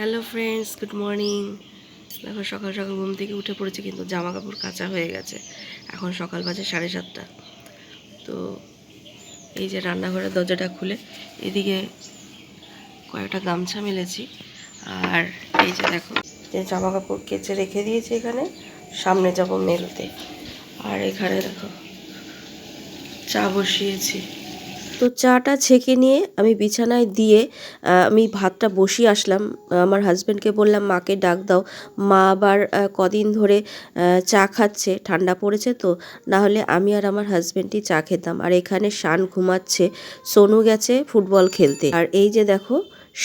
Hello friends good morning দেখো, সকাল সকাল ঘুম থেকে উঠে পড়েছি, কিন্তু জামা কাপড় কাঁচা হয়ে গেছে। এখন সকাল বাজে সাড়ে সাতটা। তো এই যে রান্নাঘরের দরজাটা খুলে, এদিকে কয়েকটা গামছা মেলেছি। আর এই যে দেখো, যে জামা কাপড় কেচে রেখে দিয়েছি এখানে, সামনে যাব মেলতে। আর এখানে দেখো, চা বসিয়েছি। তো চাটা ছেঁকে নিয়ে আমি বিছানায় দিয়ে আমি ভাতটা বসিয়ে আসলাম। আমার হাজব্যান্ডকে বললাম, মাকে ডাক দাও। মা আবার কদিন ধরে চা খাচ্ছে, ঠান্ডা পড়েছে তো। না হলে আমি আর আমার হাজব্যান্ডই চা খেতাম। আর এখানে শান ঘুমাচ্ছে, সোনু গেছে ফুটবল খেলতে। আর এই যে দেখো,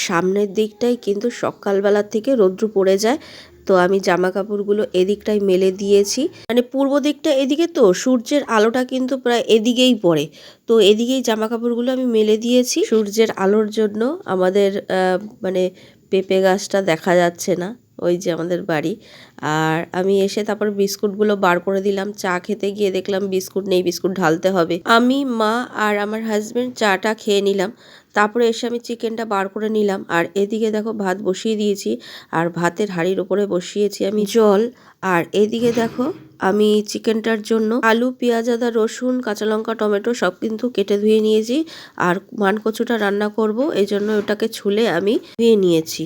সামনের দিকটাই কিন্তু সকালবেলার থেকে রৌদ্র পড়ে যায়। তো আমি জামা কাপড়গুলো এদিকটাই মেলে দিয়েছি। মানে পূর্ব দিকটা এদিকে তো, সূর্যের আলোটা কিন্তু প্রায় এদিকেই পড়ে। তো এদিকেই জামা কাপড়গুলো আমি মেলে দিয়েছি। সূর্যের আলোর জন্য আমাদের মানে পেঁপে গাছটা দেখা যাচ্ছে না। ওই যে আমাদের বাড়ি। আর আমি এসে তারপর বিস্কুটগুলো বার করে দিলাম, চা খেতে গিয়ে দেখলাম বিস্কুট নেই, বিস্কুট ঢালতে হবে। আমি, মা আর আমার হাজবেন্ড চাটা খেয়ে নিলাম, তারপরে এসে আমি চিকেনটা বার করে নিলাম। আর এদিকে দেখো ভাত বসিয়ে দিয়েছি, আর ভাতের হাঁড়ির উপরে বসিয়েছি আমি জল। আর এদিকে দেখো আমি চিকেনটার জন্য আলু, পেঁয়াজ, আদা, রসুন, কাঁচা লঙ্কা, টমেটো সব কিন্তু কেটে ধুয়ে নিয়েছি। আর মানকচুটা রান্না করব এই জন্য ওটাকে ছুলে আমি ধুয়ে নিয়েছি।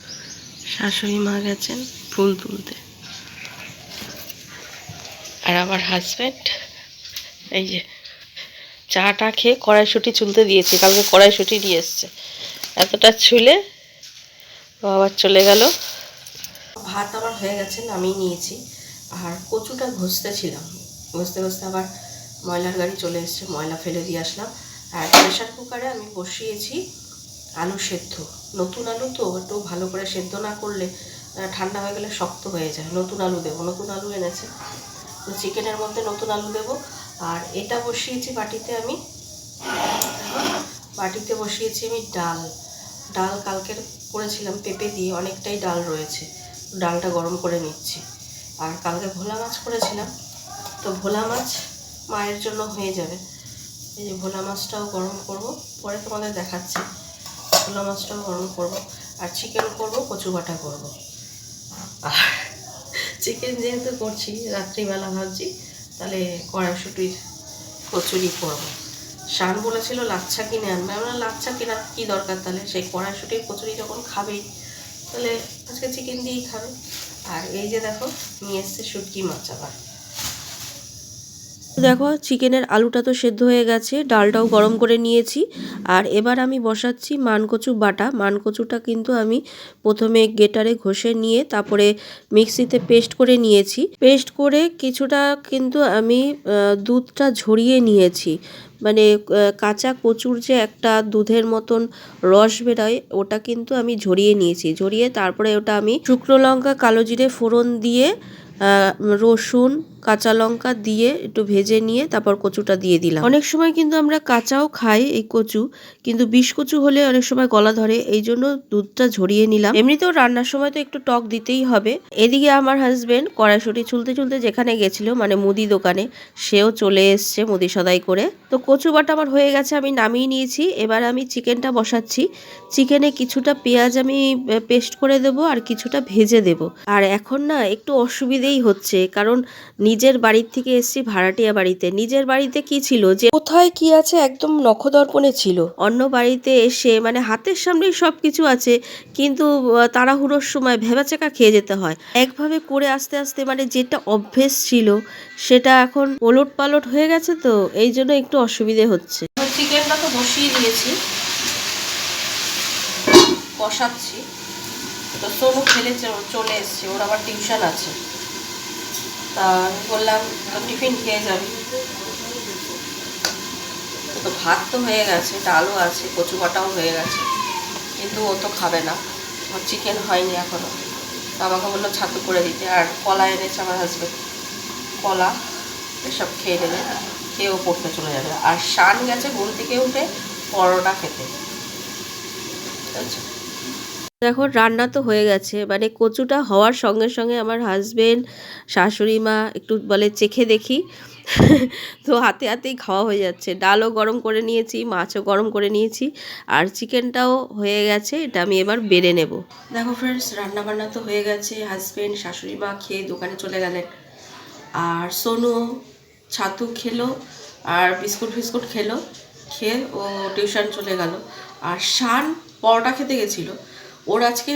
শাশুড়ি মা গেছেন ফুল তুলতে। আর আমার হাজব্যান্ড এই যে চাটা খেয়ে কড়াইশুঁটি চুলতে দিয়েছি, কালকে কড়াইশুঁটি নিয়ে এসছে। এতটা ছুলে আবার চলে গেল। ভাত আমার হয়ে গেছে, নামিয়ে নিয়েছি। আর কচুটা ঘষতে ছিলাম। ঘষতে ঘষতে আবার ময়লার গাড়ি চলে এসছে, ময়লা ফেলে দিয়ে আসলাম। আর প্রেশার কুকারে আমি বসিয়েছি। আলু সেদ্ধ। নতুন আলু তো একটু ভালো করে সেদ্ধ না করলে ঠান্ডা হয়ে গেলে শক্ত হয়ে যায়। নতুন আলু দেবো, নতুন আলু এনেছে। তো চিকেনের মধ্যে নতুন আলু দেবো। আর এটা বসিয়েছি বাটিতে আমি। বাটিতে বসিয়েছি আমি ডাল। ডাল কালকের করেছিলাম পেঁপে দিয়ে, অনেকটাই ডাল রয়েছে। ডালটা গরম করে নিচ্ছি। আর কালকে ভোলা মাছ করেছিলাম। তো ভোলা মাছ মায়ের জন্য হয়ে যাবে। এই যে ভোলা মাছটাও গরম করব, পরে তোমাদের দেখাচ্ছি। ভোলা মাছটাও গরম করব, আর চিকেন করব, কচু বাটা করব। আর চিকেন যেহেতু করছি, রাত্রিবেলা ভাবছি, তাহলে কড়াইশুটির কচুরি করব। শান বলেছিল লাচ্ছা কিনে আনবে। আমরা লাচ্ছা কেনার কী দরকার তাহলে? সেই কড়াইশুটির কচুরি যখন খাবেই তাহলে আজকে চিকেন দিয়েই খাবে। আর এই যে দেখো, নিয়ে এসছে শুটকি মাছ আবার। দেখো, চিকেনের আলুটা তো সেদ্ধ হয়ে গেছে, ডালটাও গরম করে নিয়েছি। আর এবার আমি বসাচ্ছি মানকচু বাটা। মানকচুটা কিন্তু আমি প্রথমে গেটারে ঘষে নিয়ে তারপরে মিক্সিতে পেস্ট করে নিয়েছি। পেস্ট করে কিছুটা কিন্তু আমি দুধটা ঝরিয়ে নিয়েছি। মানে কাঁচা কচুর যে একটা দুধের মতন রস বেরোয়, ওটা কিন্তু আমি ঝরিয়ে নিয়েছি। ঝরিয়ে তারপরে ওটা আমি শুকনো লঙ্কা, কালো জিরে, ফোড়ন দিয়ে রসুন কাঁচা লঙ্কা দিয়ে একটু ভেজে নিয়ে তারপর কচুটা দিয়ে দিলাম। অনেক সময় কিন্তু আমরা কাঁচাও খাই এই কচু, কিন্তু বিষ কচু হলে অনেক সময় গলা ধরে, এই জন্য দুধটা ঝরিয়ে নিলাম। এমনিতেও রান্নার সময় তো একটু টক দিতেই হবে। এদিকে আমার হাজবেন্ড কড়াইশুটি চুলতে চুলতে যেখানে গেছিল মানে মুদি দোকানে, সেও চলে এসছে মুদি সদাই করে। তো কচু বাটা আমার হয়ে গেছে, আমি নামিয়ে নিয়েছি। এবার আমি চিকেনটা বসাচ্ছি। চিকেনে কিছুটা পেঁয়াজ আমি পেস্ট করে দেবো আর কিছুটা ভেজে দেব। আর এখন না একটু অসুবিধেই হচ্ছে, কারণ নিজের বাড়ির থেকে এসছি ভাড়াটিয়া বাড়িতে। নিজের বাড়িতে কি ছিল যে কোথায় কি আছে একদম নখদর্পণে ছিল। অন্য বাড়িতে এসে মানে হাতের সামনেই সব কিছু আছে কিন্তু তাড়াহুড়োর সময় ভেবাচাকা খেয়ে যেতে হয়। একভাবে করে আস্তে আস্তে মানে যেটা অভ্যেস ছিল সেটা এখন ওলট পালট হয়ে গেছে তো এই জন্য একটু অসুবিধে হচ্ছে। চিকেনটা তো বসিয়ে দিয়েছি। কষাচ্ছি। তো সোনু খেলে চলে এসছে ওর আবার টিউশন আছে। তা বললাম তো টিফিন খেয়ে যাবি? তো ভাত তো হয়ে গেছে, ডালও আছে, কচু বাটাও হয়ে গেছে, কিন্তু ও তো খাবে না, ওর চিকেন হয়নি এখনও তো আমাকে বলল, ছাতু করে দিতে। আর কলা এনেছে আমার হাজবেন্ড কলা, এসব খেয়ে নেবে খেয়েও পড়তে চলে যাবে। আর শান গেছে ঘুম থেকে উঠে পরোটা খেতে। বুঝেছ? দেখো রান্না তো হয়ে গেছে। মানে কচুটা হওয়ার সঙ্গে সঙ্গে আমার হাজবেন্ড শাশুড়ি মা একটু বলে চেখে দেখি। তো হাতে হাতেই খাওয়া হয়ে যাচ্ছে। ডালও গরম করে নিয়েছি, মাছও গরম করে নিয়েছি আর চিকেনটাও হয়ে গেছে। এটা আমি এবার বেড়ে নেব। দেখো ফ্রেন্ডস রান্না বান্না তো হয়ে গেছে। হাজবেন্ড শাশুড়ি মা খেয়ে দোকানে চলে গেলেন। আর সোনু ছাতু খেলো আর বিস্কুট ফিস্কুট খেলো। খেয়ে ও টিউশন চলে গেল। আর শান পরোটা খেতে গেছিল। ওর আজকে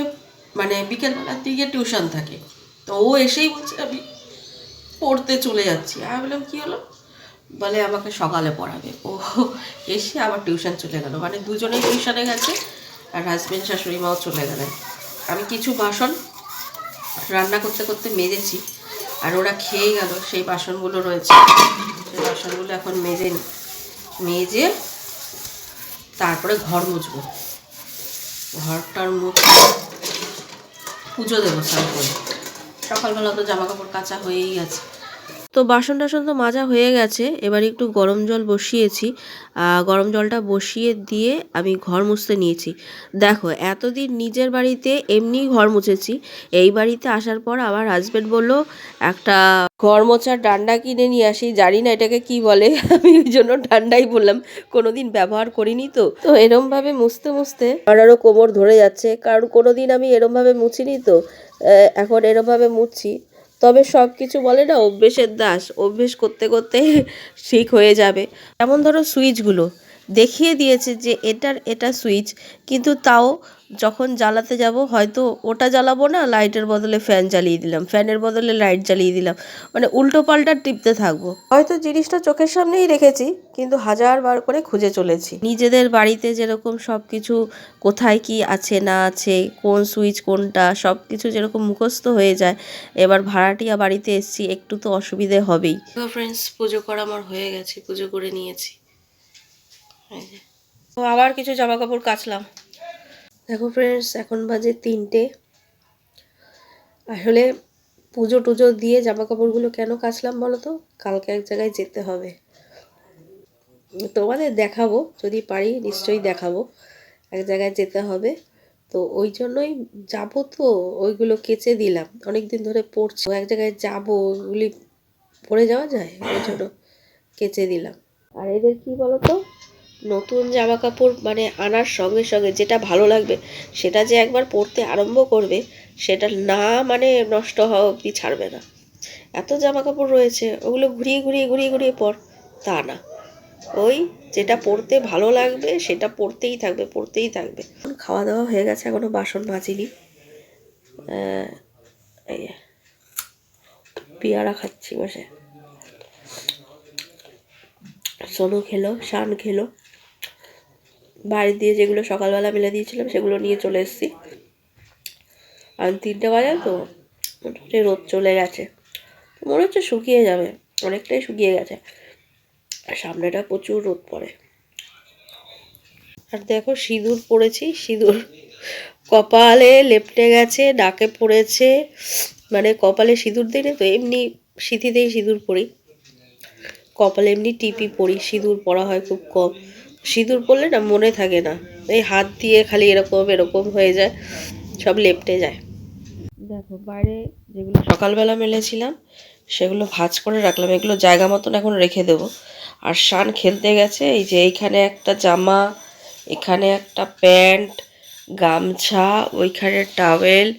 মানে বিকেলবেলার দিকে টিউশন থাকে। তো ও এসেই বলছে, আমি পড়তে চলে যাচ্ছি। আমি বললাম, কী হলো? বলে, আমাকে সকালে পড়াবে। ও এসে আবার টিউশন চলে গেল। মানে দুজনেই টিউশনে গেছে আর হাজবেন্ড শাশুড়ি মাও চলে গেলেন। আমি কিছু বাসন রান্না করতে করতে মেজেছি আর ওরা খেয়ে গেল। সেই বাসনগুলো রয়েছে। সেই বাসনগুলো এখন মেজে মেজে তারপরে ঘর মুছবো। ঘরটার মুখ পুজো দেবো সকালবেলা তো জামা কাপড় কাঁচা হয়েই গেছে তো বাসন টাসন তো মাজা হয়ে গেছে। এবার একটু গরম জল বসিয়েছি। গরম জলটা বসিয়ে দিয়ে আমি ঘর মুছতে নিয়েছি। দেখো, এতদিন নিজের বাড়িতে এমনি ঘর মুছেছি। এই বাড়িতে আসার পর আমার হাজবেন্ড বলল, একটা ঘর মোছার ডান্ডা কিনে নিয়ে আসি। জানি না এটাকে কি বলে। আমি ওই জন্য ডান্ডাই বললাম, কোনোদিন ব্যবহার করিনি তো। তো এরমভাবে মুছতে মুছতে আমার আরও কোমর ধরে যাচ্ছে। কারণ কোনোদিন আমি এরমভাবে মুছিনি তো। এখন এরম ভাবে মুছছি। তবে সব কিছু বলে না, অভ্যেসের দাস। অভ্যেস করতে করতে ঠিক হয়ে যাবে। যেমন ধরো সুইচগুলো। দেখিয়ে দিয়েছে যে এটার এটা সুইচ কিন্তু তাও যখন জ্বালাতে যাব হয়তো ওটা জ্বালাবো না লাইটের বদলে ফ্যান জ্বালিয়ে দিলাম ফ্যানের বদলে লাইট জ্বালিয়ে দিলাম মানে উল্টো পাল্টা টিপতে থাকব। হয়তো জিনিসটা চোখের সামনেই রেখেছি কিন্তু হাজার বার করে খুঁজে চলেছি। নিজেদের বাড়িতে যেরকম সব কিছু কোথায় কি আছে না আছে কোন সুইচ কোনটা সব কিছু যেরকম মুখস্থ হয়ে যায় এবার ভাড়াটিয়া বাড়িতে এসছি একটু তো অসুবিধে হবেই। ফ্রেন্ডস পুজো করা আমার হয়ে গেছে পুজো করে নিয়েছি। আবার কিছু জামা কাপড় কাচলাম। দেখো ফ্রেন্ডস এখন বাজে তিনটে। আসলে পুজো টুজো দিয়ে জামা কাপড়গুলো কেন কাচলাম বলো তো কালকে এক জায়গায় যেতে হবে। তোমাদের দেখাবো, যদি পারি নিশ্চয়ই দেখাবো। এক জায়গায় যেতে হবে। তো ওই জন্যই যাব তো, ওইগুলো কেচে দিলাম। অনেক দিন ধরে পড়ছে। এক জায়গায় যাব, ওগুলি পড়ে যাওয়া যায়? ওই জন্য কেচে দিলাম। আর এদের কি বলো তো নতুন জামা কাপড় মানে আনার সঙ্গে সঙ্গে যেটা ভালো লাগবে, সেটা যে একবার পরতে আরম্ভ করবে, সেটা না মানে নষ্ট হওয়া অবধি ছাড়বে না। এত জামা কাপড় রয়েছে, ওগুলো ঘুরিয়ে ঘুরিয়ে ঘুরিয়ে ঘুরিয়ে পর, তা না। ওই যেটা পরতে ভালো লাগবে, সেটা পরতেই থাকবে পরতেই থাকবে। খাওয়া দাওয়া হয়ে গেছে, এখনও বাসন মাজিনি। পেয়ারা খাচ্ছি বসে। সোনু খেলো, শান খেলো। বাড়ি দিয়ে যেগুলো সকালবেলা মেলে দিয়েছিলাম, সেগুলো নিয়ে চলে এসেছি। আর তিনটে বাজার তো মোটামুটি রোদ চলে গেছে। মনে হচ্ছে শুকিয়ে যাবে, অনেকটাই শুকিয়ে গেছে। আর সামনেটা প্রচুর রোদ পড়ে। আর দেখো সিঁদুর পড়েছি, সিঁদুর কপালে লেপটে গেছে, নাকে পড়েছে। মানে কপালে সিঁদুর দিই না তো, এমনি সিঁথিতেই সিঁদুর পরি কপালে এমনি টিপি পরি সিঁদুর পরা হয় খুব কম। সিঁদুর পরলে না মনে থাকে না। এই হাত দিয়ে খালি এরকম এরকম হয়ে যায়, সব লেপটে যায়। দেখো, বাইরে যেগুলো সকালবেলা মেলেছিলাম, সেগুলো ভাঁজ করে রাখলাম। এগুলো জায়গা মতন এখন রেখে দেবো। আর শান খেলতে গেছে, এই যে এইখানে একটা জামা, এখানে একটা প্যান্ট, গামছা, ওইখানে টাওয়েল,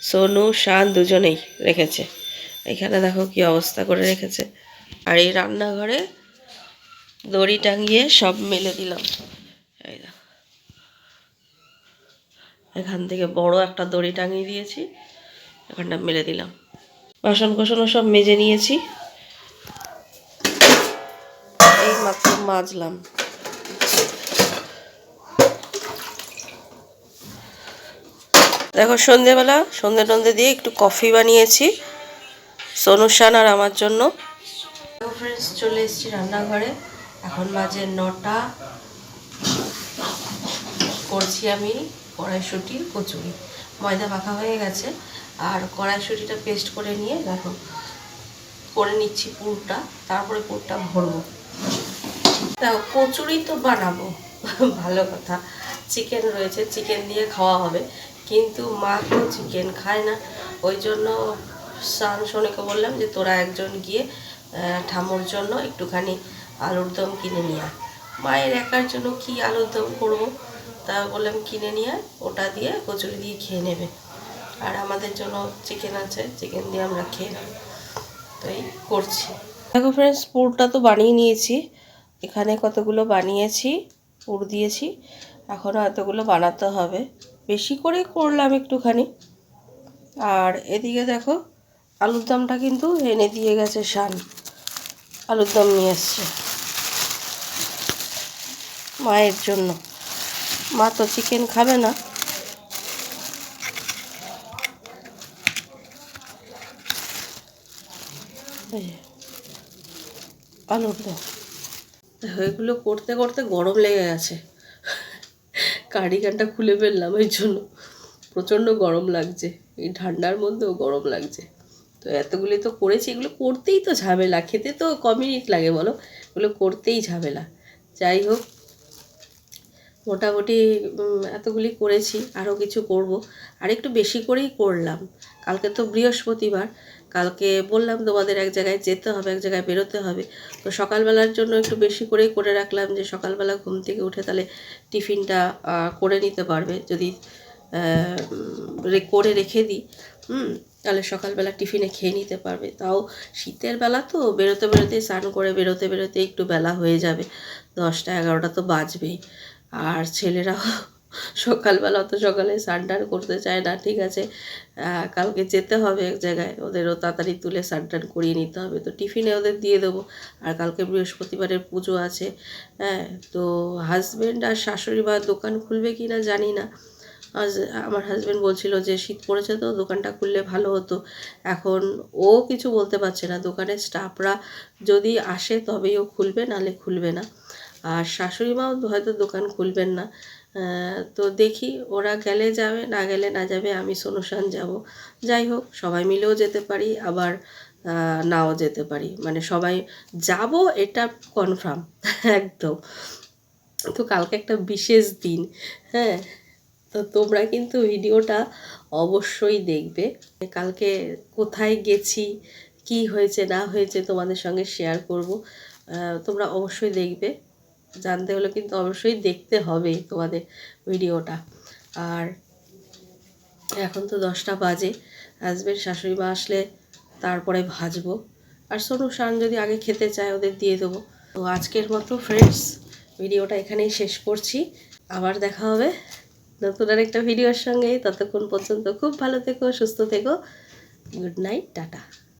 সোনু, শান দুজনেই রেখেছে। এখানে দেখো কি অবস্থা করে রেখেছে। আর এই রান্নাঘরে দড়ি টাঙিয়ে সব মেলে দিলাম। এখান থেকে বড় একটা দড়ি টাঙিয়ে দিয়েছি, এখানটা মেলে দিলাম। বাসন কোসনও সব মেজে নিয়েছি। এই মাত্র মাজলাম। দেখো, সন্ধেবেলা, সন্ধে টন্ধে দিয়ে একটু কফি বানিয়েছি সোনুশান আর আমার জন্য। ফ্রেন্ডস চলে এসেছি রান্নাঘরে। এখন বাজে নটা করছি আমি কড়াইশুঁটি কচুরি। ময়দা মাখা হয়ে গেছে আর কড়াইশুঁটিটা পেস্ট করে নিয়ে দেখো করে নিচ্ছি পুরটা তারপরে পুরটা ভরবো। দেখো কচুরি তো বানাবো ভালো কথা। চিকেন রয়েছে চিকেন দিয়ে খাওয়া হবে কিন্তু মা তো চিকেন খায় না। ওই জন্য সান সোনেকে বললাম যে তোরা একজন গিয়ে আহ, ঠাম্মুর জন্য একটুখানি আলুর দম কিনে নিয়ে। মায়ের একার জন্য কি আলুর দম করব? তা বললাম, কিনে নিয়ে ওটা দিয়ে কচুরি দিয়ে খেয়ে নেবে। আর আমাদের জন্য চিকেন আছে চিকেন দিয়ে আমরা খেয়ে নেব। তো এই করছি। দেখো ফ্রেন্ডস পুরটা তো বানিয়ে নিয়েছি। এখানে কতগুলো বানিয়েছি, পুর দিয়েছি। এখনও এতগুলো বানাতে হবে। বেশি করে করলাম একটুখানি। আর এদিকে দেখো, আলুর দমটা কিন্তু এনে দিয়ে গেছে, শান। আলুর দম নিয়ে এসছে। মায়ের জন্য। মা তো চিকেন খাবে না। এগুলো করতে করতে গরম লেগে গেছে। কার্ডিগানটা খুলে ফেললাম ওই জন্য। প্রচণ্ড গরম লাগছে। এই ঠান্ডার মধ্যেও গরম লাগছে। তো এতগুলি তো করেছি, এগুলো করতেই তো ঝামেলা। খেতে তো ক মিনিট লাগে, বলো? এগুলো করতেই ঝামেলা। যাই হোক মোটামুটি এতগুলি করেছি, আরও কিছু করব। আর একটু বেশি করেই করলাম। কালকে তো বৃহস্পতিবার, কালকে বললাম তোমাদের এক জায়গায় যেতে হবে, এক জায়গায় বেরোতে হবে। তো সকালবেলার জন্য একটু বেশি করেই করে রাখলাম যে, সকালবেলা ঘুম থেকে উঠে তাহলে টিফিনটা করে নিতে পারবে। যদি করে রেখে দিই, হুম, তাহলে সকালবেলা টিফিনে খেয়ে নিতে পারবে। তাও শীতের বেলা তো বেরোতে বেরোতে স্নান করে বেরোতে বেরোতে একটু বেলা হয়ে যাবে। দশটা, এগারোটা তো বাজবেই। আর ছেলেরাও সকালবেলা অত সকালে স্নান করতে চায় না, ঠিক আছে? কালকে যেতে হবে এক জায়গায়, ওদেরও তাড়াতাড়ি তুলে স্নান করিয়ে নিতে হবে। তো টিফিনে ওদের দিয়ে দেবো। আর কালকে বৃহস্পতিবারের পুজো আছে হ্যাঁ? তো হাজব্যান্ড আর শাশুড়ি বা দোকান খুলবে কি না জানি না। আমার হাজব্যান্ড বলছিল যে, শীত পড়েছে তো, দোকানটা খুললে ভালো হতো। এখন ও কিছু বলতে পারছে না। দোকানের স্টাফরা যদি আসে তবেই ও খুলবে নালে খুলবে না। আর শাশুড়ি মাও হয়তো দোকান খুলবেন না। তো দেখি ওরা গেলে যাবে, না গেলে না যাবে, আমি সোনুশান যাব। যাই হোক, সবাই মিলেও যেতে পারি, আবার নাও যেতে পারি। মানে সবাই যাব, এটা কনফার্ম একদম। তো কালকে একটা বিশেষ দিন হ্যাঁ? তো তোমরা কিন্তু ভিডিওটা অবশ্যই দেখবে। কালকে কোথায় গেছি, কি হয়েছে, না হয়েছে তোমাদের সঙ্গে শেয়ার করব। তোমরা অবশ্যই দেখবে। জানতে হলে কিন্তু অবশ্যই দেখতে হবে তোমাদের ভিডিওটা। আর এখন তো দশটা বাজে হাজবেন্ড শাশুড়ি মা আসলে তারপরে ভাজবো। আর সোনু, শান যদি আগে খেতে চায় ওদের দিয়ে দেবো। তো আজকের মতো ফ্রেন্ডস ভিডিওটা এখানেই শেষ করছি। আবার দেখা হবে নতুন আরেকটা ভিডিওর সঙ্গে। ততক্ষণ পর্যন্ত খুব ভালো থেকো, সুস্থ থেকো। Good night, tata.